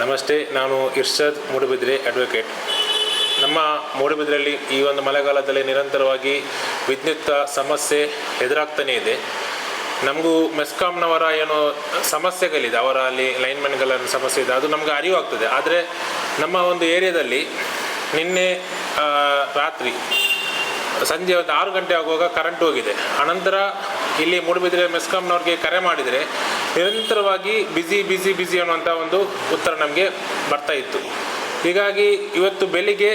ನಮಸ್ತೆ, ನಾನು ಇರ್ಷದ್ ಮೂಡುಬಿದ್ರೆ ಅಡ್ವೊಕೇಟ್ ನಮ್ಮ ಮೂಡುಬಿದ್ರೆಯಲ್ಲಿ ಈ ಒಂದು ಮಳೆಗಾಲದಲ್ಲಿ ನಿರಂತರವಾಗಿ ವಿದ್ಯುತ್ ಸಮಸ್ಯೆ ಎದುರಾಗ್ತಾನೇ ಇದೆ. ನಮಗೂ ಮೆಸ್ಕಾಂನವರ ಏನು ಸಮಸ್ಯೆಗಳಿದೆ, ಅವರ ಅಲ್ಲಿ ಲೈನ್ಮನ್ಗಳ ಸಮಸ್ಯೆ ಇದೆ, ಅದು ನಮಗೆ ಅರಿವಾಗ್ತದೆ. ಆದರೆ ನಮ್ಮ ಒಂದು ಏರಿಯಾದಲ್ಲಿ ನಿನ್ನೆ ರಾತ್ರಿ ಸಂಜೆ ಒಂದು ಆರು ಗಂಟೆ ಆಗುವಾಗ ಕರೆಂಟ್ ಹೋಗಿದೆ. ಅನಂತರ ಇಲ್ಲಿ ಮೂಡುಬಿದಿರೆ ಮೆಸ್ಕಾಂನವ್ರಿಗೆ ಕರೆ ಮಾಡಿದರೆ ನಿರಂತರವಾಗಿ ಬಿಸಿ ಬಿಸಿ ಬ್ಯುಸಿ ಅನ್ನುವಂಥ ಒಂದು ಉತ್ತರ ನಮಗೆ ಬರ್ತಾ ಇತ್ತು. ಹೀಗಾಗಿ ಇವತ್ತು ಬೆಳಿಗ್ಗೆ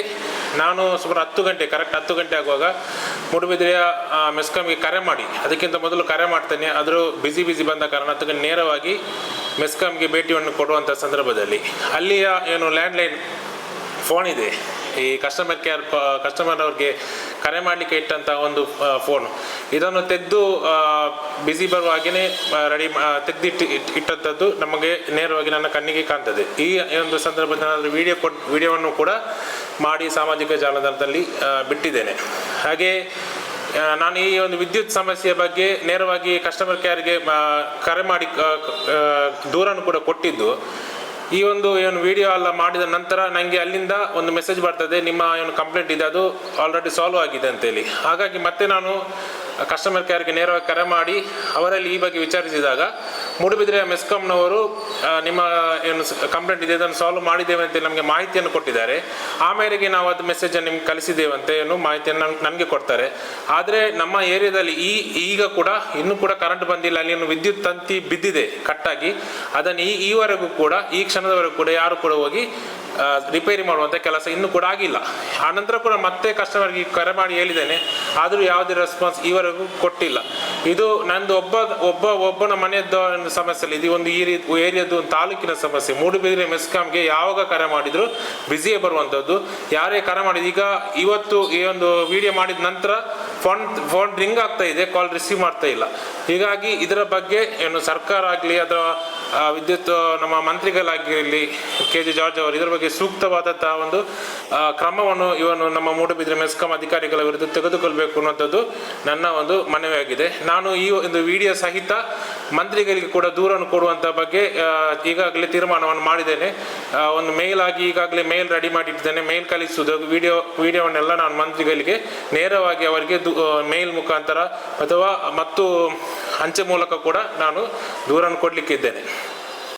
ನಾನು ಸುಮಾರು ಹತ್ತು ಗಂಟೆ ಕರೆಕ್ಟ್ ಹತ್ತು ಗಂಟೆ ಆಗುವಾಗ ಮೂಡುಬಿದ್ರೆಯ ಮೆಸ್ಕಾಂಗೆ ಕರೆ ಮಾಡಿ. ಅದಕ್ಕಿಂತ ಮೊದಲು ಕರೆ ಮಾಡ್ತೇನೆ. ಆದರೂ ಬಿಸಿ ಬಿಸಿ ಬಂದ ಕಾರಣ ಅದಕ್ಕೆ ನೇರವಾಗಿ ಮೆಸ್ಕಾಂಗೆ ಭೇಟಿಯನ್ನು ಕೊಡುವಂಥ ಸಂದರ್ಭದಲ್ಲಿ. ಅಲ್ಲಿಯ ಏನು ಲ್ಯಾಂಡ್ಲೈನ್ ಫೋನ್ ಇದೆ. ಈ ಕಸ್ಟಮರ್ ಕೇರ್ ಕಸ್ಟಮರ್ ಅವ್ರಿಗೆ ಕರೆ ಮಾಡಲಿಕ್ಕೆ ಇಟ್ಟಂಥ ಒಂದು ಫೋನ್ ಇದನ್ನು ತೆಗೆದು ಬಿಸಿ ಬರುವಾಗೇ ರೆಡಿ ತೆಗೆದಿಟ್ಟು ಇಟ್ಟಂಥದ್ದು ನಮಗೆ ನೇರವಾಗಿ ನನ್ನ ಕಣ್ಣಿಗೆ ಕಾಣ್ತದೆ. ಈ ಒಂದು ಸಂದರ್ಭದಲ್ಲಿ ವಿಡಿಯೋ ಕೊಟ್ ವಿಡಿಯೋವನ್ನು ಕೂಡ ಮಾಡಿ ಸಾಮಾಜಿಕ ಜಾಲತಾಣದಲ್ಲಿ ಬಿಟ್ಟಿದ್ದೇನೆ. ಹಾಗೆ ನಾನು ಈ ಒಂದು ವಿದ್ಯುತ್ ಸಮಸ್ಯೆಯ ಬಗ್ಗೆ ನೇರವಾಗಿ ಕಸ್ಟಮರ್ ಕೇರ್ಗೆ ಕರೆ ಮಾಡಿ ದೂರನ್ನು ಕೂಡ ಕೊಟ್ಟಿದ್ದು. ಈ ಒಂದು ಏನು ವಿಡಿಯೋ ಎಲ್ಲ ಮಾಡಿದ ನಂತರ ನನಗೆ ಅಲ್ಲಿಂದ ಒಂದು ಮೆಸೇಜ್ ಬರ್ತದೆ, ನಿಮ್ಮ ಏನು ಕಂಪ್ಲೇಂಟ್ ಇದೆ, ಅದು ಆಲ್ರೆಡಿ ಸಾಲ್ವ್ ಆಗಿದೆ ಅಂತೇಳಿ. ಹಾಗಾಗಿ ಮತ್ತೆ ನಾನು ಕಸ್ಟಮರ್ ಕೇರ್ಗೆ ನೇರವಾಗಿ ಕರೆ ಮಾಡಿ ಅವರಲ್ಲಿ ಈ ಬಗ್ಗೆ ವಿಚಾರಿಸಿದಾಗ, ಮೂಡುಬಿದಿರೆಯ ಮೆಸ್ಕಾಂನವರು ನಿಮ್ಮ ಏನು ಕಂಪ್ಲೇಂಟ್ ಇದೆ ಅದನ್ನು ಸಾಲ್ವ್ ಮಾಡಿದ್ದೇವೆ ಅಂತ ನಮಗೆ ಮಾಹಿತಿಯನ್ನು ಕೊಟ್ಟಿದ್ದಾರೆ. ಆ ನಾವು ಅದು ಮೆಸೇಜನ್ನು ನಿಮ್ಗೆ ಕಳಿಸಿದ್ದೇವೆ ಅಂತ ಏನು ಮಾಹಿತಿಯನ್ನು ನನಗೆ ಕೊಡ್ತಾರೆ. ಆದರೆ ನಮ್ಮ ಏರಿಯಾದಲ್ಲಿ ಈ, ಈಗ ಕೂಡ, ಇನ್ನೂ ಕೂಡ ಕರೆಂಟ್ ಬಂದಿಲ್ಲ, ಅಲ್ಲಿ ವಿದ್ಯುತ್ ತಂತಿ ಬಿದ್ದಿದೆ, ಕಟ್ಟಾಗಿ. ಅದನ್ನು ಈ, ಈವರೆಗೂ ಕೂಡ, ಈ ಕ್ಷಣದವರೆಗೂ ಕೂಡ ಯಾರು ಕೂಡ ಹೋಗಿ ರಿಪೇರಿ ಮಾಡುವಂಥ ಕೆಲಸ ಇನ್ನೂ ಕೂಡ ಆಗಿಲ್ಲ. ಆನಂತರ ಕೂಡ ಮತ್ತೆ ಕಸ್ಟಮರ್ಗೆ ಕರೆ ಮಾಡಿ ಹೇಳಿದ್ದೇನೆ. ಆದರೂ ಯಾವುದೇ ರೆಸ್ಪಾನ್ಸ್ ಈವರೆಗೂ ಕೊಟ್ಟಿಲ್ಲ. ಇದು ನಂದು ಒಬ್ಬ ಒಬ್ಬ, ಒಬ್ಬನ ಮನೆಯದ್ದು ಸಮಸ್ಯೆ ಇಲ್ಲ. ಇದು ಒಂದು ಈ ರೀತಿ ಏರಿಯಾದ ಒಂದು ತಾಲೂಕಿನ ಸಮಸ್ಯೆ. ಮೂಡುಬಿದಿರೆ ಮೆಸ್ಕಾಂಗೆ ಯಾವಾಗ ಕರೆ ಮಾಡಿದ್ರು? ಬ್ಯುಸಿಯೇ ಬರುವಂಥದ್ದು. ಯಾರೇ ಕರೆ ಮಾಡಿದ್ರು? ಈಗ ಇವತ್ತು ಈ ಒಂದು ವಿಡಿಯೋ ಮಾಡಿದ ನಂತರ ಫೋನ್ ಫೋನ್ ರಿಂಗ್ ಆಗ್ತಾ ಇದೆ. ಕಾಲ್ ರಿಸೀವ್ ಮಾಡ್ತಾ ಇಲ್ಲ. ಹೀಗಾಗಿ ಇದರ ಬಗ್ಗೆ ಏನು ಸರ್ಕಾರ ಆಗಲಿ ಅಥವಾ ವಿದ್ಯುತ್ ನಮ್ಮ ಮಂತ್ರಿಗಳಾಗಿರಲಿ, ಕೆ ಜೆ ಜಾರ್ಜ್ ಅವರು, ಇದರ ಬಗ್ಗೆ ಸೂಕ್ತವಾದಂತಹ ಒಂದು ಕ್ರಮವನ್ನು ಇವನು ನಮ್ಮ ಮೂಡಬಿದ್ರೆ ಮೆಸ್ಕಾಂ ಅಧಿಕಾರಿಗಳ ವಿರುದ್ಧ ತೆಗೆದುಕೊಳ್ಬೇಕು ಅನ್ನುವಂಥದ್ದು ನನ್ನ ಒಂದು ಮನವಿಯಾಗಿದೆ. ನಾನು ಈ ಒಂದು ವಿಡಿಯೋ ಸಹಿತ ಮಂತ್ರಿಗಳಿಗೆ ಕೂಡ ದೂರನ್ನು ಕೊಡುವಂಥ ಬಗ್ಗೆ ಈಗಾಗಲೇ ತೀರ್ಮಾನವನ್ನು ಮಾಡಿದ್ದೇನೆ. ಒಂದು ಮೇಲ್ ಆಗಿ ಈಗಾಗಲೇ ಮೇಲ್ ರೆಡಿ ಮಾಡಿಟ್ಟಿದ್ದೇನೆ. ಮೇಲ್ ಕಳಿಸುವುದು, ವಿಡಿಯೋ, ವಿಡಿಯೋವನ್ನೆಲ್ಲ ನಾನು ಮಂತ್ರಿಗಳಿಗೆ ನೇರವಾಗಿ ಅವರಿಗೆ ಮೇಲ್ ಮುಖಾಂತರ ಅಥವಾ ಮತ್ತು ಅಂಚೆ ಮೂಲಕ ಕೂಡ ನಾನು ದೂರನ್ನು ಕೊಡಲಿಕ್ಕಿದ್ದೇನೆ